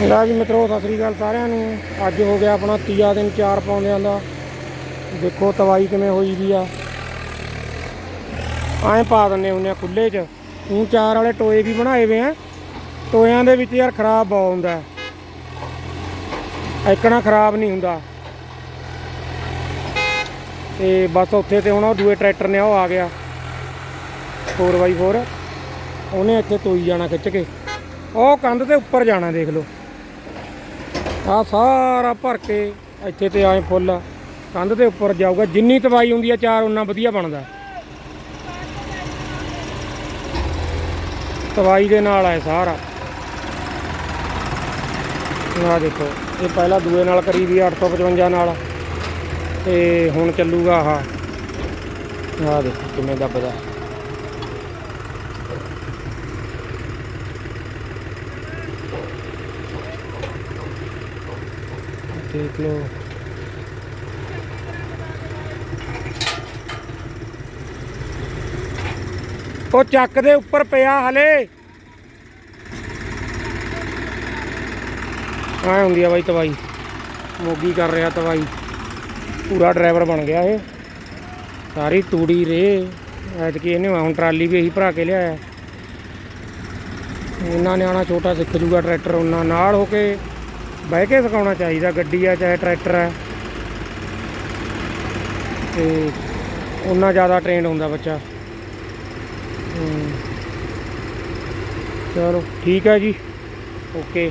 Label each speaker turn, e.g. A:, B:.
A: ਲੈ ਜੀ ਮਿੱਤਰੋ, ਸਤਿ ਸ੍ਰੀ ਅਕਾਲ ਸਾਰਿਆਂ ਨੂੰ। ਅੱਜ ਹੋ ਗਿਆ ਆਪਣਾ ਤੀਆ ਦਿਨ ਚਾਰ ਪਾਉਂਦਿਆਂ ਦਾ। ਦੇਖੋ ਤਵਾਈ ਕਿਵੇਂ ਹੋਈ ਦੀ ਆ। ਐਂ ਪਾ ਦਿੰਨੇ ਹੁੰਨੇ ਆ ਖੁੱਲੇ 'ਚ। ਉਹ ਚਾਰ ਵਾਲੇ ਟੋਏ ਵੀ ਬਣਾਏ ਵੇ ਆ। ਟੋਇਆਂ ਦੇ ਵਿੱਚ ਯਾਰ ਖਰਾਬ ਬਹੁ ਹੁੰਦਾ। ਹੈ। ਇੱਕਣਾ ਖਰਾਬ ਨਹੀਂ ਹੁੰਦਾ। ਤੇ ਬਸ ਉੱਥੇ ਤੇ ਹੁਣ ਉਹ ਦੂਏ ਟਰੈਕਟਰ ਨੇ ਉਹ ਆ ਗਿਆ। 4x4 ਉਹਨੇ ਇੱਥੇ ਤੋਈ ਜਾਣਾ ਖਿੱਚ ਕੇ। ਉਹ ਕੰਧ ਦੇ ਉੱਪਰ ਜਾਣਾ ਦੇਖ ਲਓ। ਆ ਸਾਰਾ ਭਰ ਕੇ ਇੱਥੇ ਤੇ ਆਏ ਫੁੱਲ। ਕੰਧ ਦੇ ਉੱਪਰ ਜਾਊਗਾ। ਜਿੰਨੀ ਤਵਾਈ ਹੁੰਦੀ ਆ, ਚਾਰ ਉਨਾ ਵਧੀਆ ਬਣਦਾ। ਤਵਾਈ ਦੇ ਨਾਲ ਆਏ ਸਾਰਾ। ਆ ਦੇਖੋ, ਇਹ ਪਹਿਲਾਂ ਦੂਏ ਨਾਲ ਕਰੀ ਵੀ 855 ਨਾਲ। ਤੇ ਹੁਣ ਚੱਲੂਗਾ ਆਹ। ਆ ਦੇਖੋ ਕਿਵੇਂ ਦੱਬਦਾ। ਦੇਖ ਲਓ। ਉਹ ਚੱਕ ਦੇ ਉੱਪਰ ਪਿਆ ਹਲੇ। ਆ ਹੁੰਦੀ ਆ ਬਾਈ ਤਵਾਈ ਮੋਗੀ ਕਰ ਰਿਹਾ ਤਵਾਈ ਪੂਰਾ ਡਰਾਈਵਰ ਬਣ ਗਿਆ ਇਹ। ਸਾਰੀ ਤੂੜੀ ਰੇ। ਐਤਕੀ ਇਹਨੇ ਹੁਣ ਟਰਾਲੀ ਵੀ ਇਹੀ ਭਰਾ ਕੇ ਲਿਆਇਆ। ਇਹਨਾਂ ਨਿਆਣਾ ਛੋਟਾ ਸਿੱਖ ਜੂਗਾ ਟਰੈਕਟਰ ਉਹਨਾਂ ਨਾਲ ਹੋ ਕੇ। ਬਹਿ ਕੇ ਸਿਖਾਉਣਾ ਚਾਹੀਦਾ ਗੱਡੀ ਆ, ਚਾਹੇ ਟਰੈਕਟਰ ਆ। ਤੇ ਉਹਨਾਂ ਜ਼ਿਆਦਾ ਟ੍ਰੇਨਡ ਹੁੰਦਾ ਬੱਚਾ। ਚਲੋ, ਠੀਕ ਹੈ ਜੀ। ਓਕੇ